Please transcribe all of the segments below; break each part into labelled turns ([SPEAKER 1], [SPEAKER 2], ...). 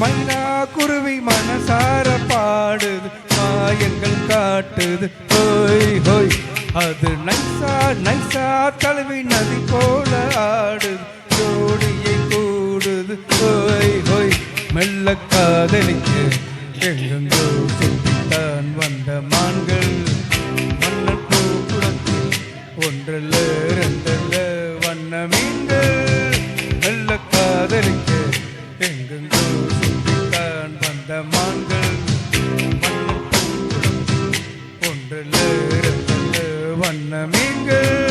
[SPEAKER 1] மைனா குருவி மனசார பாடுது காயங்கள் காட்டுது. ஹோய் ஹோய். அது நைசா நைசா தழுவி நதி போல ஆடுது. ஜோடியை கூடுது. ஹோய் ஹோய். மெல்ல காதலிக்க எங்கெங்கோ சுற்றித்தான் வந்த மான்கள். மன்னன் பூக்குளத்தில் ஒன்றில் இரண்டில் வண்ண மீன்கள். காதலிக்க எங்கெங்கோ வண்ண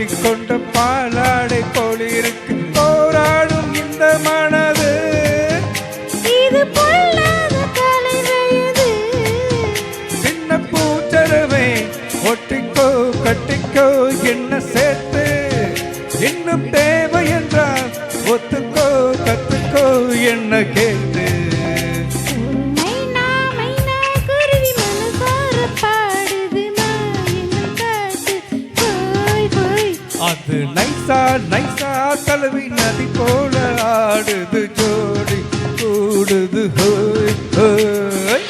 [SPEAKER 1] கட்டிக்கொண்ட பாலாடை போலிருக்கு. போராடும் இந்த மனது.
[SPEAKER 2] இது
[SPEAKER 1] சின்ன பூச்சரவை ஒட்டிக்கோ கட்டிக்கோ என்ன சேர்த்து. இன்னும் தேவை என்றால் ஒத்துக்கோ கத்துக்கோ என்ன கேட்டு அது நைசா நைசா தழுவி நதி போல ஆடுது ஜோடி கூடுது ஹோய் ஹோய்.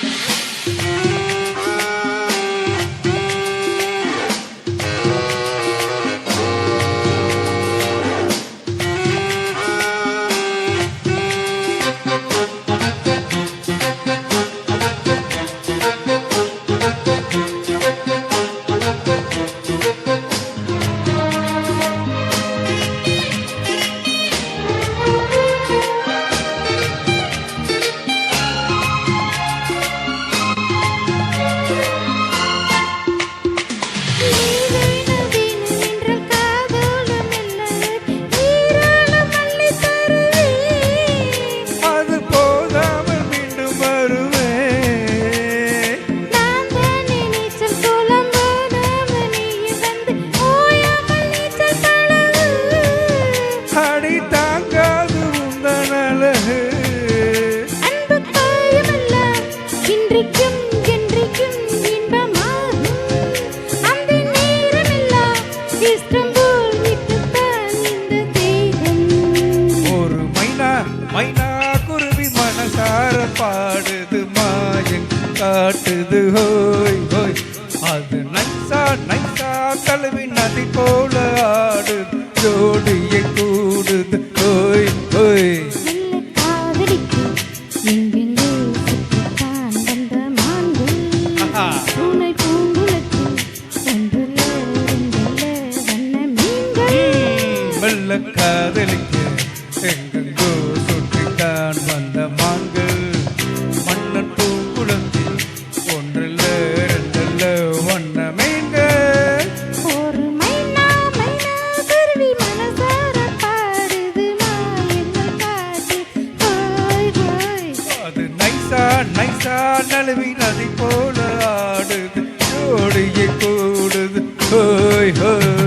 [SPEAKER 1] காட்டுது ஹோய் ஹோய். அது நைசா நைசா கழுவி நதி போல ஆடு ஜோடியை
[SPEAKER 2] கூ காதலிக்க. எங்கெங்கோ சுற்றித்தான் வந்த மான்கள்.
[SPEAKER 1] மன்னன் பூங்குளத்தில் ஒன்றில் ரெண்டில் வண்ண மீன்கள்
[SPEAKER 2] ஒரு மைனா மைனா குருவி மனசார பாடுது
[SPEAKER 1] அது நைசா நைசா நழுவி நதி போல ஆடுது. ஜோடியை கூடுது ஹோய் ஹோய்.